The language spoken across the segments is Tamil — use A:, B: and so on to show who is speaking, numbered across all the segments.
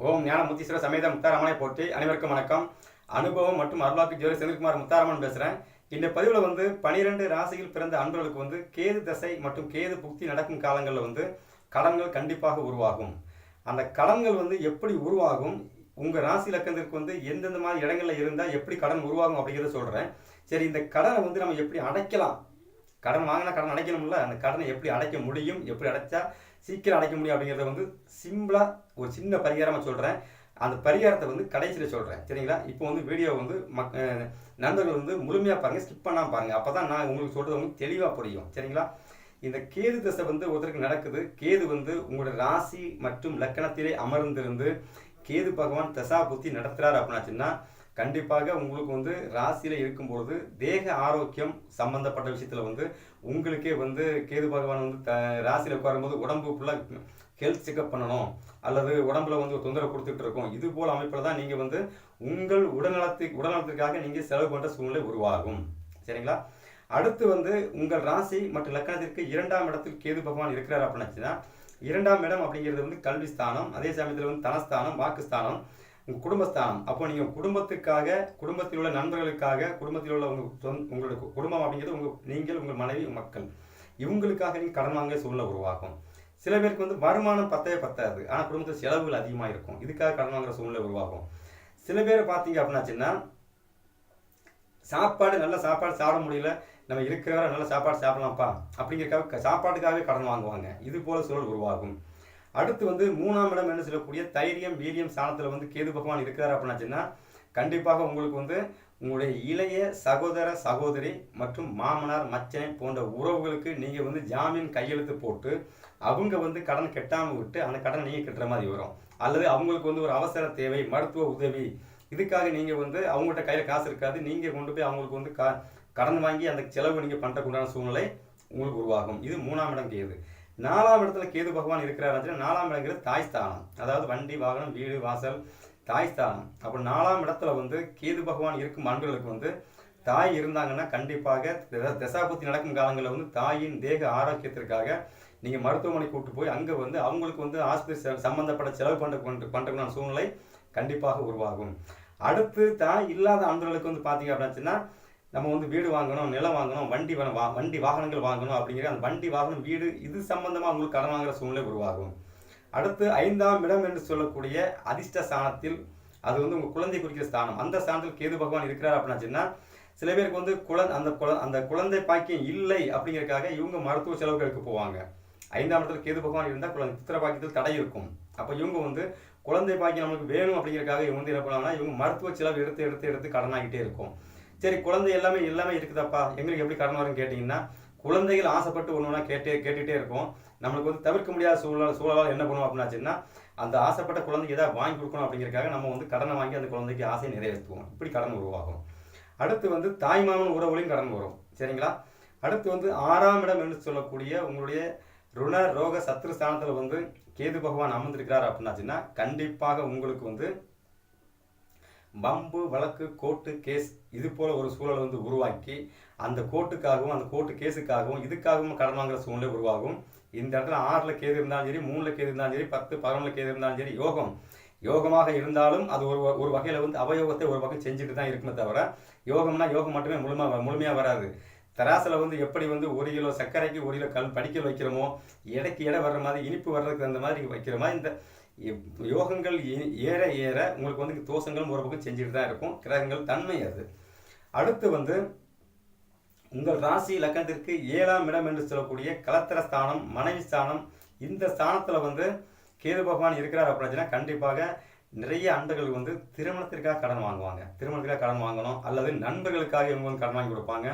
A: ஓம் ஞான முத்தீஸ்வர சமேத முத்தாரமனை போற்றி அனைவருக்கும் வணக்கம். அனுபவம் மற்றும் அருளாக்கு ஜோதி செந்தில்குமார் முத்தாரமன் பேசுகிறேன் இந்த பதிவில் வந்து பனிரெண்டு ராசியில் பிறந்த அன்பர்களுக்கு வந்து கேது தசை மற்றும் கேது புக்தி நடக்கும் காலங்களில் வந்து கடன்கள் கண்டிப்பாக உருவாகும். அந்த கடன்கள் வந்து எப்படி உருவாகும்? உங்கள் ராசி லக்கணத்திற்கு வந்து எந்தெந்த மாதிரி இடங்களில் இருந்தால் எப்படி கடன் உருவாகும் அப்படிங்கிறத சொல்கிறேன் சரி இந்த கடனை வந்து நம்ம எப்படி அடைக்கலாம்? கடன் வாங்கினா கடன் அடைக்கணும்ல. அந்த கடனை எப்படி அடைக்க முடியும்? எப்படி அடைச்சா சீக்கிரம் அடைக்க முடியும் அப்படிங்கிறத வந்து சிம்பிளாக ஒரு சின்ன பரிகாரமாக சொல்கிறேன் அந்த பரிகாரத்தை வந்து கடைசியில் சொல்கிறேன் சரிங்களா? இப்போ வந்து வீடியோ வந்து மக் நண்பர்கள் வந்து முழுமையாக பாருங்கள் ஸ்கிப் பண்ணாமல் பாருங்கள் அப்போ தான் நான் உங்களுக்கு சொல்கிறது உங்களுக்கு தெளிவாக புரியும். சரிங்களா? இந்த கேது தசை வந்து ஒருத்தருக்கு நடக்குது. கேது வந்து உங்களுடைய ராசி மற்றும் லக்கணத்திலே அமர்ந்திருந்து கேது பகவான் தசா புத்தி நடத்துகிறார் அப்படின்னாச்சுன்னா கண்டிப்பாக உங்களுக்கு வந்து ராசியில் இருக்கும்பொழுது தேக ஆரோக்கியம் சம்பந்தப்பட்ட விஷயத்தில் வந்து உங்களுக்கே வந்து கேது பகவான் வந்து த ராசியில் உட்காரும்போது உடம்பு ஃபுல்லாக ஹெல்த் செக்அப் பண்ணணும். அல்லது உடம்புல வந்து ஒரு தொந்தரவு கொடுத்துட்டு இருக்கோம். இது போல் அமைப்பில் தான் நீங்கள் வந்து உங்கள் உடல்நலத்துக்கு உடல்நலத்திற்காக நீங்கள் செலவு பண்ணுற சூழ்நிலை உருவாகும். சரிங்களா? அடுத்து வந்து உங்கள் ராசி மற்றும் லக்கணத்திற்கு இரண்டாம் இடத்தில் கேது பகவான் இருக்கிறார் அப்படின்னாச்சுன்னா இரண்டாம் இடம் அப்படிங்கிறது வந்து கல்வி ஸ்தானம் அதே சமயத்தில் வந்து தனஸ்தானம் வாக்குஸ்தானம். உங்கள் குடும்பஸ்தானம் அப்போ நீங்கள் குடும்பத்துக்காக குடும்பத்தில் உள்ள நண்பர்களுக்காக குடும்பத்தில் உள்ள உங்கள் சொந்த உங்களோட குடும்பம் அப்படிங்கிறது உங்கள் நீங்கள் உங்கள் மனைவி மக்கள். இவங்களுக்காக நீங்கள் கடன் வாங்க சூழ்நிலை உருவாகும். சில பேருக்கு வந்து வருமானம் பத்தவே பத்தாது. ஆனால் குடும்பத்தில் செலவுகள் அதிகமாக இருக்கும். இதுக்காக கடன் வாங்குற சூழ்நிலை உருவாகும். சில பேர் பார்த்தீங்க அப்படின்னாச்சுன்னா சாப்பாடு நல்ல சாப்பாடு சாப்பிட முடியல. நம்ம இருக்கிற வரை நல்ல சாப்பாடு சாப்பிடலாம்ப்பா. அப்படிங்கிறக்காக சாப்பாட்டுக்காகவே கடன் வாங்குவாங்க. இது போல சூழல் உருவாகும். அடுத்து வந்து மூணாம் இடம் என்ன சொல்லக்கூடிய தைரியம் வீரியம் ஸ்தானத்தில் வந்து கேது பகவான் இருக்கிறார் அப்படின்னாச்சுன்னா கண்டிப்பாக உங்களுக்கு வந்து உங்களுடைய இளைய சகோதர சகோதரி மற்றும் மாமனார் மச்சனை போன்ற உறவுகளுக்கு நீங்கள் வந்து ஜாமீன் கையெழுத்து போட்டு அவங்க வந்து கடன் கெட்டாமல் விட்டு அந்த கடன் நீங்கள் கட்டுற மாதிரி வரும். அல்லது அவங்களுக்கு வந்து ஒரு அவசர தேவை மருத்துவ உதவி இதுக்காக நீங்கள் வந்து அவங்கள்ட்ட கையில் காசு இருக்காது. நீங்கள் கொண்டு போய் அவங்களுக்கு வந்து க கடன் வாங்கி அந்த செலவு நீங்கள் பண்ணுறக்குண்டான சூழ்நிலை உங்களுக்கு உருவாகும். இது மூணாம் இடம் கேது. நாலாம் இடத்துல கேது பகவான் இருக்கிறார் நாலாம் இடங்கிறது தாய் ஸ்தானம். அதாவது வண்டி வாகனம் வீடு வாசல் தாய் ஸ்தானம். அப்போ நாலாம் இடத்துல வந்து கேது பகவான் இருக்கும் ஆண்களுக்கு வந்து தாய் இருந்தாங்கன்னா கண்டிப்பாக தசாபுத்தி நடக்கும் காலங்களில் வந்து தாயின் தேக ஆரோக்கியத்திற்காக நீங்கள் மருத்துவமனை கூட்டு போய் அங்கே வந்து அவங்களுக்கு வந்து ஆஸ்பத்திரி சம்மந்தப்பட்ட செலவு பண்ண பண்ணுறதுக்கான சூழ்நிலை கண்டிப்பாக உருவாகும். அடுத்து தாய் இல்லாத ஆண்களுக்கு வந்து பார்த்தீங்க அப்படின்னா நம்ம வந்து வீடு வாங்கணும் நிலம் வாங்கணும் வண்டி வா வா- வண்டி வாகனங்கள் வாங்கணும் அப்படிங்கிற அந்த வண்டி வாகனம் வீடு இது சம்பந்தமாக உங்களுக்கு கடன் வாங்குற சூழ்நிலை உருவாகும். அடுத்து ஐந்தாம் இடம் என்று சொல்லக்கூடிய அதிர்ஷ்ட ஸ்தானத்தில் அது வந்து உங்கள் குழந்தை குறிக்கிற ஸ்தானம். அந்த ஸ்தானத்தில் கேது பகவான் இருக்கிறார் அப்படின்னாச்சுன்னா சில பேருக்கு வந்து குழந்தை அந்த குழ அந்த குழந்தை பாக்கியம் இல்லை அப்படிங்கிறதுக்காக இவங்க மருத்துவ செலவுகளுக்கு போவாங்க. ஐந்தாம் இடத்துல கேது பகவான் இருந்தால் குழந்தை புத்திர பாக்கியத்தில் தடை இருக்கும். அப்போ இவங்க வந்து குழந்தை பாக்கியம் நமக்கு வேணும் அப்படிங்கறதுக்காக இவங்க வந்து என்ன பண்ணுவாங்கன்னா இவங்க மருத்துவ செலவு எடுத்து எடுத்து எடுத்து கடனாகிட்டே இருக்கும். சரி குழந்தை எல்லாமே எல்லாமே இருக்குதாப்பா? எங்களுக்கு எப்படி கடன் வரும்னு கேட்டிங்கன்னா குழந்தைகள் ஆசைப்பட்டு ஒன்று ஒன்றா கேட்டே கேட்டுகிட்டே இருக்கும். நம்மளுக்கு வந்து தவிர்க்க முடியாத சூழல் சூழலால் என்ன பண்ணுவோம் அப்படின்னாச்சுன்னா அந்த ஆசைப்பட்ட குழந்தைக்கு ஏதாவது வாங்கி கொடுக்கணும் அப்படிங்கிறக்காக நம்ம வந்து கடனை வாங்கி அந்த குழந்தைக்கு ஆசையை நிறைவேற்றுவோம். இப்படி கடன் உருவாகும். அடுத்து வந்து தாய்மாமன் உறவுலையும் கடன் வரும். சரிங்களா? அடுத்து வந்து ஆறாம் இடம் என்று சொல்லக்கூடிய உங்களுடைய ருண ரோக சத்ரு ஸ்தானத்தில் வந்து கேது பகவான் அமர்ந்திருக்கிறார் அப்படின்னாச்சுன்னா கண்டிப்பாக உங்களுக்கு வந்து பம்பு வழக்கு கோர்ட்டு கேஸ் இது போல் ஒரு சூழலை வந்து உருவாக்கி அந்த கோர்ட்டுக்காகவும் அந்த கோர்ட்டு கேஸுக்காகவும் இதுக்காகவும் கடன் வாங்குற சூழ்நிலை உருவாகும். இந்த இடத்துல ஆறில் கேது இருந்தாலும் சரி மூணில் கேது இருந்தாலும் சரி பத்து பதினொன்றில் கேது இருந்தாலும் சரி யோகம். யோகமாக இருந்தாலும் அது ஒரு ஒரு வகையில் வந்து அவயோகத்தை ஒரு வகை செஞ்சுட்டு தான் இருக்குமே தவிர யோகம்னா யோகம் மட்டுமே முழுமையாக முழுமையாக வராது. தராசில் வந்து எப்படி வந்து ஒரு கிலோ சர்க்கரைக்கு ஒரு கிலோ கல் படிக்கல் வைக்கிறோமோ எடைக்கு எடை வர்ற மாதிரி இனிப்பு வர்றதுக்கு அந்த மாதிரி வைக்கிற மாதிரி இந்த யோகங்கள் ஏ- ஏற ஏற உங்களுக்கு வந்து தோஷங்களும் ஒரு பக்கம் செஞ்சுட்டு தான் இருக்கும். கிரகங்கள் தன்மை அது. அடுத்து வந்து உங்கள் ராசி லக்கணத்திற்கு ஏழாம் இடம் என்று சொல்லக்கூடிய கலத்திர ஸ்தானம் மனைவி ஸ்தானம் இந்த ஸ்தானத்தில் வந்து கேது பகவான் இருக்கிறார் அப்படின்னா கண்டிப்பாக நிறைய அன்பர்கள் வந்து திருமணத்திற்காக கடன் வாங்குவாங்க. திருமணத்திற்காக கடன் வாங்கணும் அல்லது நண்பர்களுக்காக இவங்க வந்து கடன் வாங்கி கொடுப்பாங்க.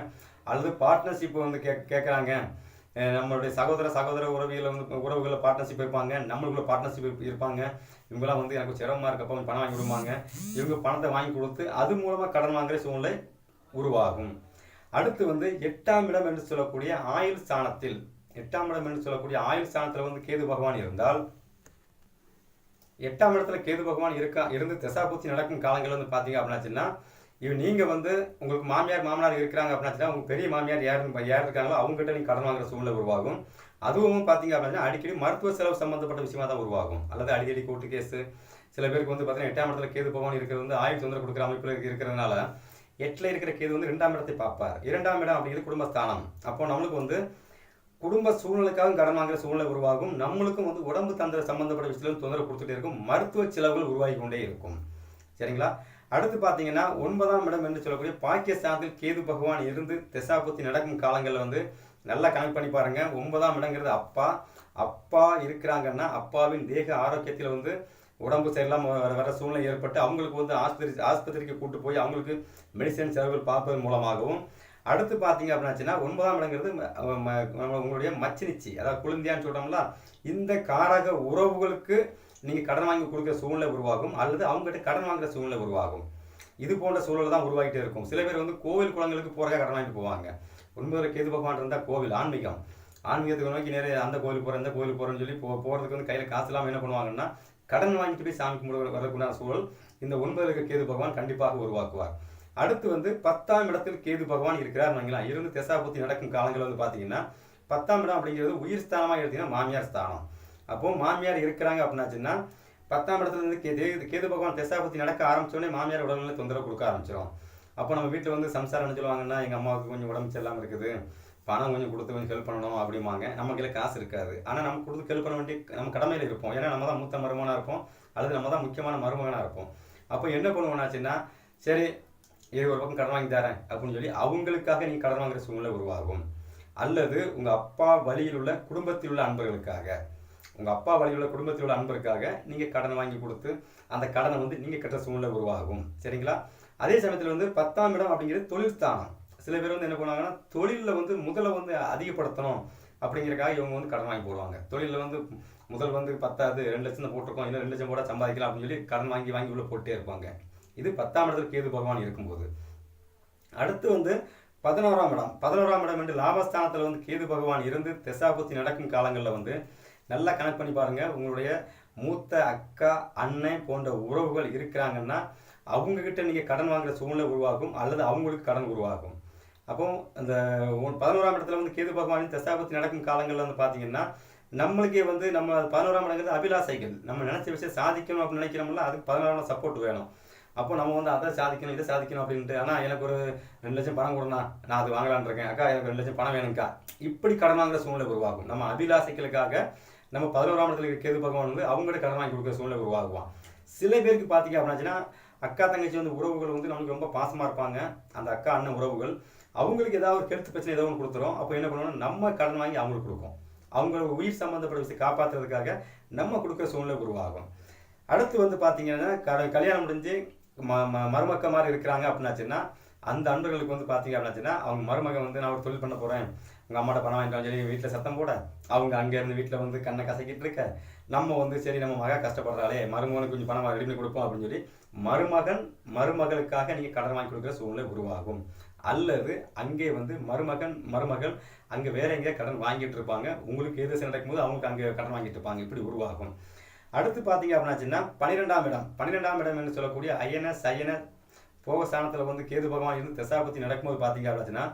A: அல்லது பார்ட்னர்ஷிப் வந்து கே கேட்குறாங்க நம்மளுடைய சகோதர சகோதர உறவியில் வந்து உறவுகளில் பார்ட்னர்ஷிப் இருப்பாங்க நம்மளுக்குள்ள பார்ட்னர்ஷிப் இருப்பாங்க. இவங்கெல்லாம் வந்து எனக்கு சிரமமாக இருக்கப்போ பணம் வாங்கி கொடுப்பாங்க. இவங்க பணத்தை வாங்கி கொடுத்து அது மூலமாக கடன் வாங்குற சூழ்நிலை உருவாகும். அடுத்து வந்து எட்டாம் இடம் என்று சொல்லக்கூடிய ஆயுள் ஸ்தானத்தில் எட்டாம் இடம் என்று சொல்லக்கூடிய ஆயுள் ஸ்தானத்தில் வந்து கேது பகவான் இருந்தால் எட்டாம் இடத்துல கேது பகவான் இருக்கா இருந்து தசாபூர்த்தி நடக்கும் காலங்கள் வந்து பார்த்தீங்க அப்படின்னாச்சுன்னா இவ நீங்கள் வந்து உங்களுக்கு மாமியார் மாமனார் இருக்கிறாங்க அப்படின்னாச்சுன்னா உங்கள் பெரிய மாமியார் யார் யார் இருக்காங்களோ அவங்ககிட்ட நீங்கள் கடன் வாங்குற சூழ்நிலை உருவாகும். அதுவும் பார்த்தீங்க அப்படின்னா அடிக்கடி மருத்துவ செலவு சம்மந்தப்பட்ட விஷயமா தான் உருவாகும். அல்லது அடிக்கடி கூட்டு கேஸு. சில பேருக்கு வந்து பார்த்தீங்கன்னா எட்டாம் இடத்துல கேது பகவான் இருக்கிறது வந்து ஆயுள் தொந்தரவு கொடுக்குற அமைப்பில் இருக்கிறதுனால எட்டில் இருக்கிற கேது வந்து ரெண்டாம் இடத்தை பார்ப்பார். இரண்டாம் இடம் அப்படிங்கிறது குடும்பஸ்தானம். அப்போ நம்மளுக்கு வந்து குடும்ப சூழ்நிலைக்காகவும் கடன் வாங்குற சூழ்நிலை உருவாகும். நம்மளுக்கும் வந்து உடம்பு தந்திர சம்பந்தப்பட்ட விஷயத்திலும் தொந்தரவு கொடுத்துட்டே இருக்கும். மருத்துவ செலவுகள் உருவாகி கொண்டே இருக்கும். சரிங்களா? அடுத்து பார்த்தீங்கன்னா ஒன்பதாம் இடம் என்று சொல்லக்கூடிய பாக்கியஸ்தானத்தில் கேது பகவான் இருந்து திசாபுத்தி நடக்கும் காலங்களில் வந்து நல்லா கனெக்ட் பண்ணி பாருங்க. ஒன்பதாம் இடங்கிறது அப்பா. அப்பா இருக்கிறாங்கன்னா அப்பாவின் தேக ஆரோக்கியத்தில் வந்து உடம்பு சரியில்லாம வர வர சூழ்நிலை ஏற்பட்டு அவங்களுக்கு வந்து ஆஸ்பத்திரி ஆஸ்பத்திரிக்கு கூட்டு போய் அவங்களுக்கு மெடிசன் செலவுகள் பார்ப்பதன் மூலமாகவும் அடுத்து பார்த்தீங்க அப்படின்னாச்சுன்னா ஒன்பதாம் இடங்கிறது உங்களுடைய மச்சினிச்சி அதாவது குழந்தையான்னு சொல்கிறோம்ல இந்த காரக உறவுகளுக்கு நீங்கள் கடன் வாங்கி கொடுக்குற சூழ்நிலை உருவாகும் அல்லது அவங்ககிட்ட கடன் வாங்குற சூழ்நிலை உருவாகும். இது போன்ற சூழல் தான் உருவாகிட்டே இருக்கும். சில பேர் வந்து கோவில் குளங்களுக்கு போறதுக்காக கடன் வாங்கிட்டு போவாங்க. ஒன்பது கேது பகவான் இருந்தால் கோவில் ஆன்மீகம். ஆன்மீகத்துக்கு நோக்கி நிறைய அந்த கோவில் போகிறேன் இந்த கோவில் போகிறேன்னு சொல்லி போ போகிறதுக்கு வந்து கையில் காசு இல்லாமல் என்ன பண்ணுவாங்கன்னா கடன் வாங்கிட்டு போய் சாமி கும்பிட வரக்கூடிய சூழல் இந்த ஒன்பதுக்கு கேது பகவான் கண்டிப்பாக உருவாக்குவார். அடுத்து வந்து பத்தாம் இடத்தில் கேது பகவான் இருக்கிறார் வைங்களா இருந்து திசாபுத்தி நடக்கும் காலங்கள் வந்து பார்த்தீங்கன்னா பத்தாம் இடம் அப்படிங்கிறது உயிர் ஸ்தானமாக எடுத்தீங்கன்னா மாமியார் ஸ்தானம். அப்போ மாமியார் இருக்கிறாங்க அப்படின்னாச்சுன்னா பத்தாம் இடத்துல இருந்து கேது கேது பகவான் திசாபுத்தி நடக்க ஆரம்பிச்சோடனே மாமியார் உடல்நிலை தொந்தரவு கொடுக்க ஆரம்பிச்சிடும் அப்போ நம்ம வீட்டில் வந்து சம்சாரம் என்ன சொல்லுவாங்கன்னா எங்கள் அம்மாவுக்கு கொஞ்சம் உடம்பு சரியில்லாமல் இருக்குது. பணம் கொஞ்சம் கொடுத்து கொஞ்சம் ஹெல்ப் பண்ணணும் அப்படிம்பாங்க. நம்ம கையில் காசு இருக்காது. ஆனால் நம்ம கொடுத்து ஹெல்ப் பண்ண வேண்டிய நம்ம கடமையில் இருப்போம். ஏன்னா நம்ம தான் மூத்த மருமகனாக இருப்போம். அல்லது நம்ம தான் முக்கியமான மருமகனாக இருப்போம். அப்போ என்ன பண்ணுவோம்னாச்சுன்னா சரி இது ஒரு பக்கம் கடன் வாங்கி தரேன் அப்படின்னு சொல்லி அவங்களுக்காக நீங்கள் கடன் வாங்குற சூழ்நிலை உருவாகும். அல்லது உங்கள் அப்பா வழியில் உள்ள குடும்பத்தில் உள்ள அன்பர்களுக்காக உங்கள் அப்பா வழியில் உள்ள குடும்பத்தில் உள்ள அன்பருக்காக நீங்கள் கடன் வாங்கி கொடுத்து அந்த கடனை வந்து நீங்கள் கட்டுற சூழ்நிலை உருவாகும். சரிங்களா? அதே சமயத்தில் வந்து பத்தாம் இடம் அப்படிங்கிறது தொழிற்தானம் சில பேர் வந்து என்ன பண்ணுவாங்கன்னா தொழிலில் வந்து முதல்ல வந்து அதிகப்படுத்தணும் அப்படிங்கிறக்காக இவங்க வந்து கடன் வாங்கி போடுவாங்க. தொழிலில் வந்து முதல் வந்து பத்தாது ரெண்டு லட்சம் தான் போட்டிருக்கோம் இன்னும் ரெண்டு லட்சம் போட சம்பாதிக்கலாம் அப்படின்னு சொல்லி கடன் வாங்கி வாங்கி உள்ளே போட்டே இருப்பாங்க. இது பத்தாம் இடத்துல கேது பகவான் இருக்கும்போது. அடுத்து வந்து பதினோராம் இடம். பதினோராம் இடம் என்று லாபஸ்தானத்தில் வந்து கேது பகவான் இருந்து திசாபுத்தி நடக்கும் காலங்களில் வந்து நல்லா கனெக்ட் பண்ணி பாருங்கள் உங்களுடைய மூத்த அக்கா அண்ணன் போன்ற உறவுகள் இருக்கிறாங்கன்னா அவங்கக்கிட்ட நீங்கள் கடன் வாங்குற சூழ்நிலை உருவாகும் அல்லது அவங்களுக்கு கடன் உருவாகும். அப்போ அந்த பதினோராம் இடத்துல வந்து கேது பகவானின் தசாபத்தி நடக்கும் காலங்களில் வந்து பார்த்தீங்கன்னா நம்மளுக்கே வந்து நம்ம பதினோராம் இடங்கிறது அபிலாசைகள். நம்ம நினைச்ச விஷயம் சாதிக்கணும் அப்படின்னு நினைக்கிறோம்ல அதுக்கு பதினோராம் சப்போர்ட் வேணும். அப்போ நம்ம வந்து அதை சாதிக்கணும் இதை சாதிக்கணும் அப்படின்ட்டு ஆனால் எனக்கு ஒரு ரெண்டு லட்சம் பணம் கொடுண்ணா நான் அது வாங்கலான் இருக்கேன். அக்கா எனக்கு ரெண்டு லட்சம் பணம் வேணும்க்கா. இப்படி கடன் வாங்குற சூழ்நிலை உருவாகும். நம்ம அபிலாசைகளுக்காக நம்ம பதினோராம் இடத்துல இருக்க கேது பகவான் வந்து அவங்ககிட்ட கடன் வாங்கி கொடுக்குற சூழ்நிலை உருவாகுவான். சில பேருக்கு பார்த்தீங்க அப்படின்னாச்சுன்னா அக்கா தங்கச்சி வந்து உறவுகள் வந்து நமக்கு ரொம்ப பாசமாக இருப்பாங்க. அந்த அக்கா அண்ணன் உறவுகள் அவங்களுக்கு ஏதாவது ஒரு கெடுத்து பிரச்சனை ஏதோ ஒன்று கொடுத்துரும். அப்போ என்ன பண்ணுவோம்னா நம்ம கடன் வாங்கி அவங்களுக்கு கொடுக்கும். அவங்க உயிர் சம்மந்தப்பட்ட விஷயத்தை காப்பாற்றுறதுக்காக நம்ம கொடுக்குற சூழ்நிலை உருவாகும். அடுத்து வந்து பார்த்தீங்கன்னா க- கல்யாணம் முடிஞ்சு ம ம மருமக்க மாதிரி இருக்கிறாங்க அப்படின்னாச்சுன்னா அந்த அன்பர்களுக்கு வந்து பார்த்தீங்க அப்படின்னாச்சுன்னா அவங்க மருமகன் வந்து நான் ஒரு தொழில் பண்ண போகிறேன் உங்கள் அம்மாட்ட பணம் வாங்கிட்டு சொல்லி வீட்டில் சத்தம் போட. அவங்க அங்கேருந்து வீட்டில் வந்து கண்ணை கசக்கிட்டு இருக்க. நம்ம வந்து சரி நம்ம மகா கஷ்டப்படுறாளே. மருமகனுக்கு கொஞ்சம் பணம் ரெடி பண்ணி கொடுப்போம். அப்படின்னு சொல்லி மருமகன் மருமகளுக்காக நீங்கள் கடன் வாங்கி கொடுக்குற சூழ்நிலை உருவாகும். அல்லது அங்கே வந்து மருமகன் மருமகள் அங்கே வேற எங்கேயா கடன் வாங்கிட்டு இருப்பாங்க. உங்களுக்கு எது நடக்கும்போது அவங்களுக்கு அங்கே கடன் வாங்கிட்டு இருப்பாங்க. இப்படி உருவாகும். அடுத்து பார்த்தீங்க அப்படின்னாச்சுன்னா பன்னிரெண்டாம் இடம். பன்னிரெண்டாம் இடம் என்று சொல்லக்கூடிய அயன சயன போகஸ்தானத்தில் வந்து கேது பகவான் இருந்து தசாபத்தி நடக்கும்போது பார்த்தீங்க அப்படின்னா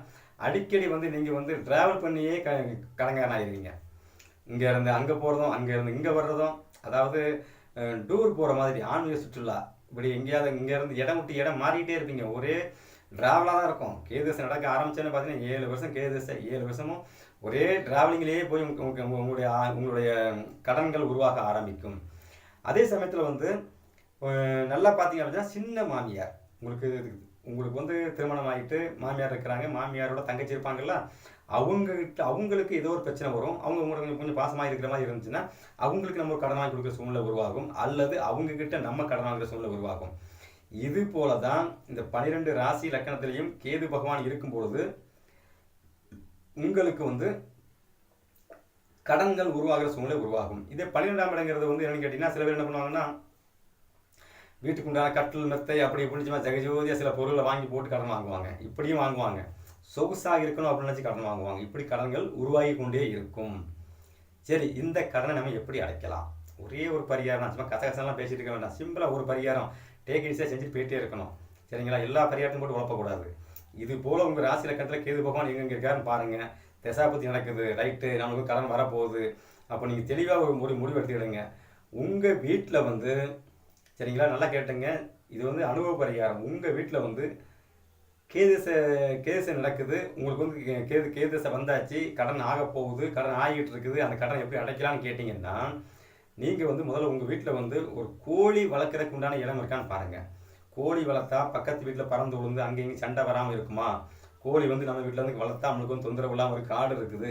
A: அடிக்கடி வந்து நீங்கள் வந்து டிராவல் பண்ணியே க கடங்காரன் இங்கே இருந்து அங்கே போகிறதும் அங்கே இருந்து இங்கே வர்றதும் அதாவது டூர் போகிற மாதிரி ஆன்மீக சுற்றுலா. இப்படி எங்கேயாவது இங்கேருந்து இடம் விட்டு இடம் மாறிக்கிட்டே இருப்பீங்க. ஒரே டிராவலாக தான் இருக்கும். கேதசை நடக்க ஆரம்பிச்சோன்னு பார்த்தீங்கன்னா ஏழு வருஷம் கேதசை ஏழு வருஷமும் ஒரே டிராவலிங்லேயே போய் உங்களுடைய உங்களுடைய கடன்கள் உருவாக ஆரம்பிக்கும். அதே சமயத்தில் வந்து நல்லா பார்த்தீங்க அப்படின்னா சின்ன மாமியார். உங்களுக்கு உங்களுக்கு வந்து திருமணம் ஆகிட்டு மாமியார் இருக்கிறாங்க. மாமியாரோட தங்கச்சி இருப்பாங்கல்ல அவங்ககிட்ட அவங்களுக்கு ஏதோ ஒரு பிரச்சனை வரும். அவங்க உங்களுக்கு கொஞ்சம் பாசமாக இருக்கிற மாதிரி இருந்துச்சுன்னா அவங்களுக்கு நம்ம ஒரு கடன் வாங்கி கொடுக்குற சூழ்நிலை உருவாகும். அல்லது அவங்கக்கிட்ட நம்ம கடன் வாங்குற சூழ்நிலை உருவாகும். இது போல தான் இந்த பனிரெண்டு ராசி லக்கணத்திலையும் கேது பகவான் இருக்கும் பொழுது உங்களுக்கு வந்து கடன்கள் உருவாகிற சூழ்நிலை உருவாகும். இதே பன்னிரெண்டாம் இடங்கிறது வந்து என்னன்னு கேட்டீங்கன்னா சில பேர் என்ன பண்ணுவாங்கன்னா வீட்டுக்கு உண்டான கட்டில் மெத்தை அப்படி இப்படி சும்மா ஜெகஜோதியாக சில பொருளை வாங்கி போட்டு கடன் வாங்குவாங்க. இப்படியும் வாங்குவாங்க. சொகுசாக இருக்கணும் அப்படின்னு நினச்சி கடன் வாங்குவாங்க. இப்படி கடன்கள் உருவாகி கொண்டே இருக்கும். சரி இந்த கடனை நம்ம எப்படி அடைக்கலாம்? ஒரே ஒரு பரிகாரம் சும்மா கசகசெல்லாம் பேசிட்டு இருக்க வேண்டாம். சிம்பிளாக ஒரு பரிகாரம். டேக் ஈஸியாக செஞ்சுட்டு போயிட்டே இருக்கணும். சரிங்களா? எல்லா பரிகாரத்தையும் போட்டு உழப்பக்கூடாது. இது போல் உங்கள் ராசி லக்கணத்தில் கேது பகவான் எங்கெங்க இருக்காருன்னு பாருங்கள் தசாபத்தி நடக்குது ரைட்டு நம்மளுக்கு கடன் வரப்போகுது. அப்போ நீங்கள் தெளிவாக ஒரு முடி முடிவு எடுத்துக்கிடுங்க. உங்கள் வீட்டில் வந்து சரிங்களா? நல்லா கேட்டுங்க. இது வந்து அனுபவ பரிகாரம். உங்கள் வீட்டில் வந்து கேதசை கேதசை நடக்குது. உங்களுக்கு வந்து கேது கேதசை வந்தாச்சு. கடன் ஆக போகுது கடன் ஆகிட்டு இருக்குது. அந்த கடன் எப்படி அடைக்கலாம்னு கேட்டிங்கன்னா நீங்கள் வந்து முதல்ல உங்கள் வீட்டில் வந்து ஒரு கோழி வளர்க்குறதுக்கு உண்டான இடம் இருக்கான்னு பாருங்கள் கோழி வளர்த்தா பக்கத்து வீட்டில் பறந்து விழுந்து அங்கே இங்கே சண்டை வராமல் இருக்குமா? கோழி வந்து நம்ம வீட்டில் வந்து வளர்த்தா நம்மளுக்கு வந்து தொந்தரவு இல்லாமல் ஒரு காடு இருக்குது.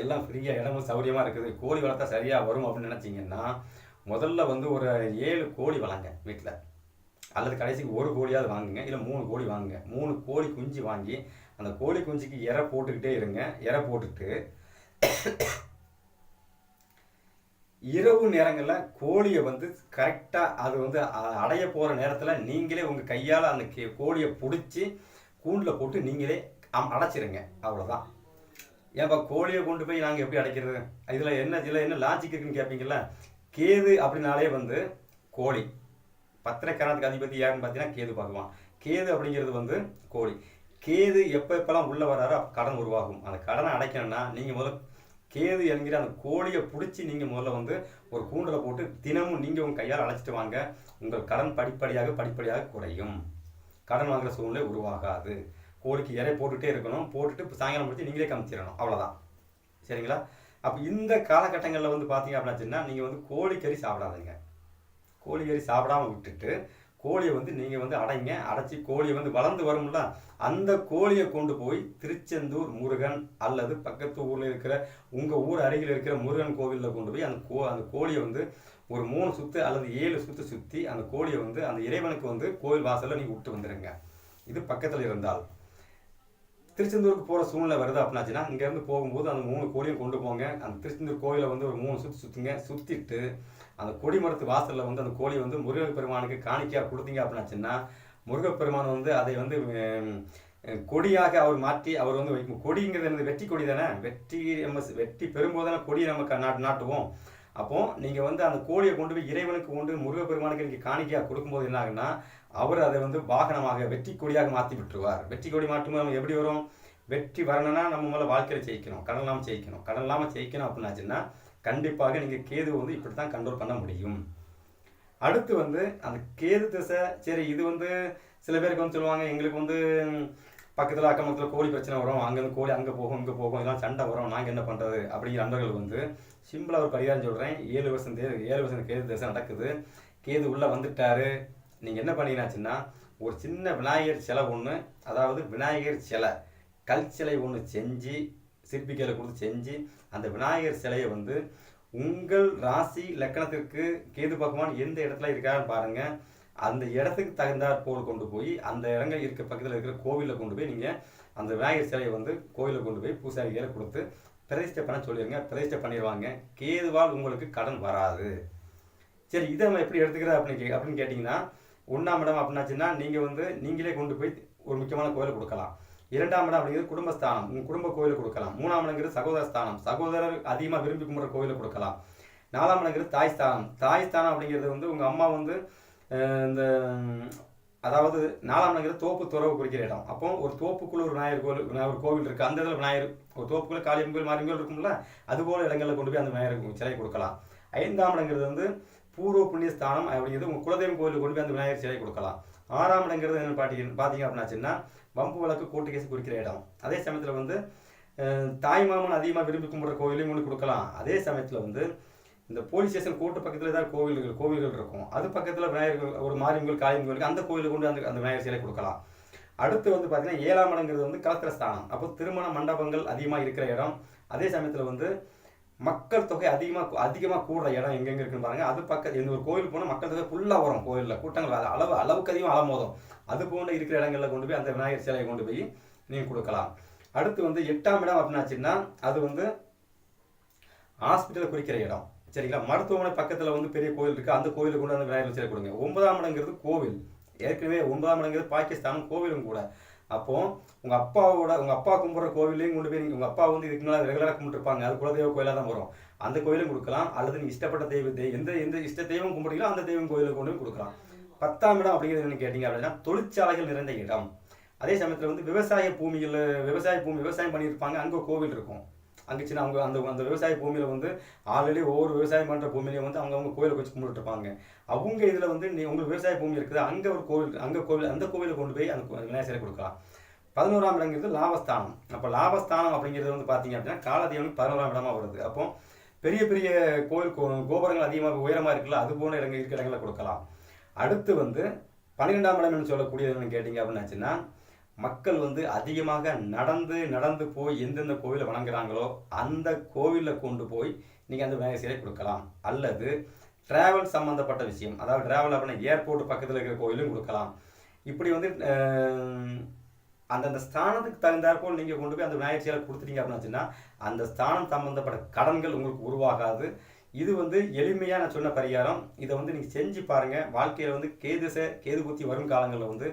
A: எல்லாம் ஃப்ரீயாக இடமும் சௌரியமாக இருக்குது. கோழி வளர்த்தா சரியாக வரும் அப்படின்னு நினச்சிங்கன்னா முதல்ல வந்து ஒரு ஏழு கோழி வளங்க வீட்டில் அல்லது கடைசிக்கு ஒரு கோழியாவது வாங்குங்க. இல்லை மூணு கோழி வாங்குங்க. மூணு கோழி குஞ்சு வாங்கி அந்த கோழி குஞ்சுக்கு இற போட்டுக்கிட்டே இருங்க. இற போட்டுட்டு இரவு நேரங்களில் கோழியை வந்து கரெக்டாக அது வந்து அடைய போகிற நேரத்தில் நீங்களே உங்கள் கையால் அந்த கே- கோழியை பிடிச்சி கூண்டில் போட்டு நீங்களே அம்- அடைச்சிருங்க. அவ்வளோதான் ஏன்பா கோழியை கொண்டு போய் நாங்கள் எப்படி அடைக்கிறது? இதில் என்ன இதில் என்ன லாஜிக் இருக்குன்னு கேட்பீங்களா கேது அப்படின்னாலே வந்து கோழி. பத்திரக்காரத்துக்கு அதிபதி யாருன்னு பார்த்தீங்கன்னா கேது பார்க்குவான் கேது அப்படிங்கிறது வந்து கோழி. கேது எப்போ எப்போல்லாம் உள்ளே வராரோ கடன் உருவாகும். அந்த கடனை அடைக்கணும்னா நீங்கள் முதல்ல கேது என்கிற அந்த கோழியை பிடிச்சி நீங்கள் முதல்ல வந்து ஒரு கூண்டில் போட்டு தினமும் நீங்கள் உங்கள் கையால் அழைச்சிட்டு வாங்க. உங்கள் கடன் படிப்படியாக படிப்படியாக குறையும். கடன் வாங்குற சூழ்நிலை உருவாகாது. கோழிக்கு இறை போட்டுகிட்டே இருக்கணும். போட்டுட்டு சாயங்காலம் முடிச்சு நீங்களே கமிச்சிடணும். அவ்வளோதான் சரிங்களா? அப்போ இந்த காலகட்டங்களில் வந்து பார்த்தீங்க அப்படின்னா நீங்கள் வந்து கோழிக்கறி சாப்பிடாதீங்க. கோழிக்கறி சாப்பிடாம விட்டுட்டு கோழியை வந்து நீங்கள் வந்து அடைங்க. அடைச்சி கோழியை வந்து வளர்ந்து வரும்ல அந்த கோழியை கொண்டு போய் திருச்செந்தூர் முருகன் அல்லது பக்கத்து ஊரில் இருக்கிற உங்கள் ஊர் அருகில் இருக்கிற முருகன் கோவிலில் கொண்டு போய் அந்த கோ அந்த கோழியை வந்து ஒரு மூணு சுற்று அல்லது ஏழு சுற்று சுற்றி அந்த கோழியை வந்து அந்த இறைவனுக்கு வந்து கோவில் வாசலில் நீங்கள் விட்டு வந்துடுங்க இது பக்கத்தில் இருந்தால். திருச்செந்தூருக்கு போகிற சூழ்நிலை வருது அப்படின்னாச்சுன்னா இங்கேருந்து போகும்போது அந்த மூணு கோழியும் கொண்டு போங்க. அந்த திருச்செந்தூர் கோயிலை வந்து ஒரு மூணு சுற்றி சுற்றுங்க சுற்றிட்டு அந்த கொடி மரத்து வாசலில் வந்து அந்த கோழியை வந்து முருகப்பெருமானுக்கு காணிக்கையாக கொடுத்தீங்க அப்படின்னாச்சுன்னா முருகப்பெருமான் வந்து அதை வந்து கொடியாக அவர் மாற்றி அவர் வந்து வைக்கும். கொடிங்கிறது என்னது? வெற்றி கொடி தானே? வெற்றி நம்ம வெற்றி பெறும்போது தானே கொடியை நம்ம க- நாட்டு நாட்டுவோம். அப்போ நீங்கள் வந்து அந்த கோழியை கொண்டு போய் இறைவனுக்கு கொண்டு முருகப்பெருமானுக்கு நீங்கள் காணிக்கையாக கொடுக்கும்போது என்ன ஆகுன்னா அவர் அதை வந்து வாகனமாக வெற்றி கொடியாக மாற்றி விட்டுருவார். வெற்றி கொடி மாற்றும்போது நம்ம எப்படி வரும்? வெற்றி வரணும்னா நம்ம மேலே வாழ்க்கையில் ஜெயிக்கணும். கடன் இல்லாமல் ஜெயிக்கணும். கடன் இல்லாமல் ஜெயிக்கணும் அப்படின்னாச்சுன்னா கண்டிப்பாக நீங்கள் கேது வந்து இப்படி தான் கண்ட்ரோல் பண்ண முடியும். அடுத்து வந்து அந்த கேது திசை சரி இது வந்து சில பேருக்கு வந்து சொல்லுவாங்க எங்களுக்கு வந்து பக்கத்தில் அக்கம் பக்கத்தில் கோழி பிரச்சனை வரும் அங்கேருந்து கோழி அங்கே போகும் இங்கே போகும் இதெல்லாம் சண்டை வரும் நாங்கள் என்ன பண்ணுறது அப்படிங்கிற நண்பர்கள் வந்து சிம்பிளாக ஒரு பரிகாரம் சொல்கிறேன் ஏழு வருஷம் தே ஏழு வருஷம் கேது திசை நடக்குது. கேது உள்ளே வந்துட்டாரு. நீங்கள் என்ன பண்ணீங்கன்னாச்சுன்னா ஒரு சின்ன விநாயகர் சிலை ஒன்று அதாவது விநாயகர் சிலை கல் சிலை ஒன்று செஞ்சு சிற்பிக்கையில் கொடுத்து செஞ்சு அந்த விநாயகர் சிலையை வந்து உங்கள் ராசி லக்கணத்திற்கு கேது பகவான் எந்த இடத்துல இருக்காருன்னு பாருங்க. அந்த இடத்துக்கு தகுந்தாற் போல் கொண்டு போய் அந்த இடங்கள் இருக்க பக்கத்தில் இருக்கிற கோவிலில் கொண்டு போய் நீங்கள் அந்த விநாயகர் சிலையை வந்து கோவிலில் கொண்டு போய் பூசாரிகளை கொடுத்து பிரதிஷ்டை பண்ண சொல்லிடுங்க பிரதிஷ்டை பண்ணிடுவாங்க. கேதுவால் உங்களுக்கு கடன் வராது. சரி இதை நம்ம எப்படி எடுத்துக்கிறது அப்படின்னு கே அப்படின்னு கேட்டிங்கன்னா ஒன்றாம் இடம் அப்படின்னாச்சுன்னா நீங்கள் வந்து நீங்களே கொண்டு போய் ஒரு முக்கியமான கோயிலை கொடுக்கலாம். இரண்டாம் இடம் அப்படிங்கிறது குடும்பஸ்தானம். உங்கள் குடும்ப கோயிலை கொடுக்கலாம். மூணாம் இடங்கிறது சகோதர ஸ்தானம். சகோதரர் அதிகமாக விரும்பி கும்பிட்ற கோயிலை கொடுக்கலாம். நாலாம் இடங்கிறது தாய் ஸ்தானம். தாய் ஸ்தானம் அப்படிங்கிறது வந்து உங்கள் அம்மா வந்து இந்த அதாவது நாலாம் இடங்கிறது தோப்பு துறவு குறிக்கிற இடம். அப்போ ஒரு தோப்புக்குள்ள ஒரு விநாயகர் கோவில் விநாயகர் ஒரு கோவில் இருக்குது அந்த இடத்துல விநாயகர் ஒரு தோப்புக்குள்ள காளியம்மன் கோயில் மாரியம் கோயில் இருக்கும்ல அது போல இடங்களில் கொண்டு போய் அந்த விநாயகர் சிலை கொடுக்கலாம். ஐந்தாம் இடங்கிறது வந்து பூர்வ புண்ணிய ஸ்தானம் அப்படிங்கிறது உங்கள் குலதெய்வம் கோயிலுக்கு கொண்டு போய் அந்த விநாயகர் சிலை கொடுக்கலாம். ஆறாம் இடங்கிறது என்ன பார்த்தீங்க பார்த்தீங்க அப்படின்னாச்சுன்னா வம்பு வழக்கு கோர்ட்டு கேஸ் குறிக்கிற இடம். அதே சமயத்தில் வந்து தாய் மாமன் அதிகமாக விரும்பி கும்பிட்ற கோயிலையும் ஒன்று கொடுக்கலாம். அதே சமயத்தில் வந்து இந்த போலீஸ் ஸ்டேஷன் கோர்ட்டு பக்கத்தில் ஏதாவது கோவில்கள் கோவில்கள் இருக்கும். அது பக்கத்தில் விநாயகர்கள் ஒரு மாரியம்மன் காளியம்மன் அந்த கோயிலுக்கு கொண்டு அந்த அந்த விநாயகர் சிலை கொடுக்கலாம். அடுத்து வந்து பார்த்தீங்கன்னா ஏழாம் இடங்கிறது வந்து கலத்திர ஸ்தானம். அப்போ திருமண மண்டபங்கள் அதிகமாக இருக்கிற இடம். அதே சமயத்தில் வந்து மக்கள் தொகை அதிகமாக அதிகமாக கூடுற இடம் எங்கெங்க இருக்குன்னு பாருங்க. அது பக்கத்து எந்த ஒரு கோயில் போனால் மக்கள் தொகை ஃபுல்லாக வரும் கோயிலில். கூட்டங்கள் அது அளவு அளவுக்கு அதிகம் அலமோதும் அது போன்ற இருக்கிற இடங்களில் கொண்டு போய் அந்த விநாயகர் சிலையை கொண்டு போய் நீங்கள் கொடுக்கலாம். அடுத்து வந்து எட்டாம் இடம் அப்படின்னாச்சுன்னா அது வந்து ஹாஸ்பிட்டலை குறிக்கிற இடம். சரிங்களா? மருத்துவமனை பக்கத்தில் வந்து பெரிய கோயில் இருக்குது அந்த கோயிலுக்கு கொண்டு அந்த விநாயகர் சிலை கொடுங்க. ஒன்பதாம் இடங்கிறது கோவில். ஏற்கனவே ஒன்பதாம் இடங்கிறது பாகிஸ்தானும் கோவிலும் கூட. அப்போது உங்க அப்பாவோட உங்க அப்பா கும்பிட்ற கோவிலையும் கொண்டு போய் நீங்க- உங்க அப்பா வந்து இதுக்கு மேலே ரெகுலராக கும்பிட்டுருப்பாங்க. அது குலதெய்வ கோயிலாக தான் வரும். அந்த கோயிலும் கொடுக்கலாம். அல்லது நீங்கள் இஷ்டப்பட்ட தெய்வத்தை எந்த எந்த இஷ்ட தெய்வம் கும்பிட்டீங்களோ அந்த தெய்வம் கோயிலுக்கு கொண்டு போய் கொடுக்கலாம். பத்தாம் இடம் அப்படிங்கிறது என்ன கேட்டீங்க அப்படின்னா தொழிற்சாலைகள் நிறைந்த இடம். அதே சமயத்தில் வந்து விவசாய பூமியில் விவசாய பூமி விவசாயம் பண்ணியிருப்பாங்க. அங்கே கோவில் இருக்கும். அங்கே சின்ன அவங்க அந்த அந்த விவசாய பூமியில் வந்து ஆல்ரெடி ஒவ்வொரு விவசாயம் பண்ணுற பூமியிலையும் வந்து அவங்க அவங்க கோயிலுக்கு வச்சு கும்பிட்டுருப்பாங்க அவங்க இதில் வந்து நீ உங்களுக்கு விவசாய பூமி இருக்குது. அங்கே ஒரு கோவில் அங்கே கோவில் அந்த கோவிலை கொண்டு போய் அந்த விநாயகரை கொடுக்கலாம். பதினோராம் இடங்கிறது லாபஸ்தானம். அப்போ லாபஸ்தானம் அப்படிங்கிறது வந்து பார்த்தீங்க அப்படின்னா காலதேவனுக்கு பதினோராம் இடமா வருது. அப்போ பெரிய பெரிய கோயில் கோ- கோபுரங்கள் அதிகமாக உயரமாக இருக்குல்ல அது போன இடங்கள் இருக்கிற இடங்களை கொடுக்கலாம். அடுத்து வந்து பன்னிரெண்டாம் இடம்னு சொல்லக்கூடியது என்னன்னு கேட்டிங்க அப்படின்னாச்சுன்னா மக்கள் வந்து அதிகமாக நடந்து நடந்து போய் எந்தெந்த கோவிலை வணங்குறாங்களோ அந்த கோவிலில் கொண்டு போய் நீங்கள் அந்த விநாயகர் சிலை கொடுக்கலாம். அல்லது டிராவல் சம்மந்தப்பட்ட விஷயம் அதாவது டிராவல் அப்படின்னா ஏர்போர்ட் பக்கத்தில் இருக்கிற கோயிலும் கொடுக்கலாம். இப்படி வந்து அந்தந்த ஸ்தானத்துக்கு தகுந்தாற்போல் நீங்கள் கொண்டு போய் அந்த விநாயகர் சிலை கொடுத்துட்டீங்க அப்படின்னாச்சுன்னா அந்த ஸ்தானம் சம்மந்தப்பட்ட கடன்கள் உங்களுக்கு உருவாகாது. இது வந்து எளிமையாக நான் சொன்ன பரிகாரம். இதை வந்து நீங்கள் செஞ்சு பாருங்கள் வாழ்க்கையில் வந்து கேதுசை கேது குத்தி வரும் காலங்களில் வந்து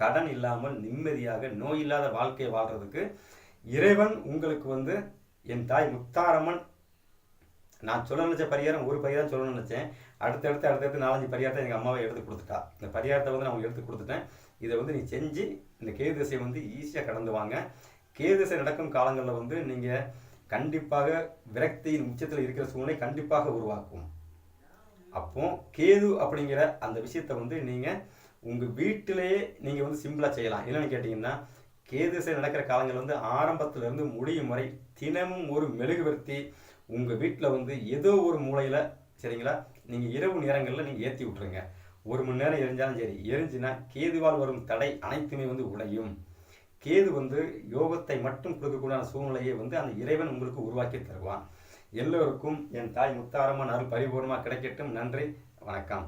A: கடன் இல்லாமல் நிம்மதியாக நோய் இல்லாத வாழ்க்கையை வாழ்கிறதுக்கு இறைவன் உங்களுக்கு வந்து என் தாய் முத்தாரம்மன் நான் சொல்ல நினச்ச பரிகாரம் ஒரு பரிகாரம் சொல்ல நினச்சேன். அடுத்தடுத்து அடுத்தடுத்து நாலஞ்சு பரிகாரத்தை எங்கள் அம்மாவை எடுத்து கொடுத்துட்டா. இந்த பரிகாரத்தை வந்து நான் உங்களுக்கு எடுத்து கொடுத்துட்டேன். இதை வந்து நீ செஞ்சு இந்த கேது திசை வந்து ஈஸியாக கடந்து வாங்க. கேது திசை நடக்கும் காலங்களில் வந்து நீங்கள் கண்டிப்பாக விரக்தியின் உச்சத்தில் இருக்கிற சூழ்நிலை கண்டிப்பாக உருவாக்கும். அப்போ கேது அப்படிங்கிற அந்த விஷயத்தை வந்து நீங்கள் உங்கள் வீட்டிலேயே நீங்கள் வந்து சிம்பிளாக செய்யலாம். என்னென்னு கேட்டிங்கன்னா கேது திசை நடக்கிற காலங்கள் வந்து ஆரம்பத்துல இருந்து முடியும் வரை தினமும் ஒரு மெழுகுவர்த்தி உங்கள் வீட்டில் வந்து ஏதோ ஒரு மூலையில் சரிங்களா? நீங்கள் இரவு நேரங்களில் நீங்கள் ஏற்றி விட்ருங்க ஒரு மணி நேரம் எரிஞ்சாலும் சரி எரிஞ்சுன்னா கேதுவால் வரும் தடை அனைத்துமே வந்து உடையும். கேது வந்து யோகத்தை மட்டும் கொடுக்கக்கூடிய சூழ்நிலையை வந்து அந்த இறைவன் உங்களுக்கு உருவாக்கி தருவான். எல்லோருக்கும் என் தாய் முத்தாரமாக அருள் பரிபூர்ணமாக கிடைக்கட்டும். நன்றி. வணக்கம்.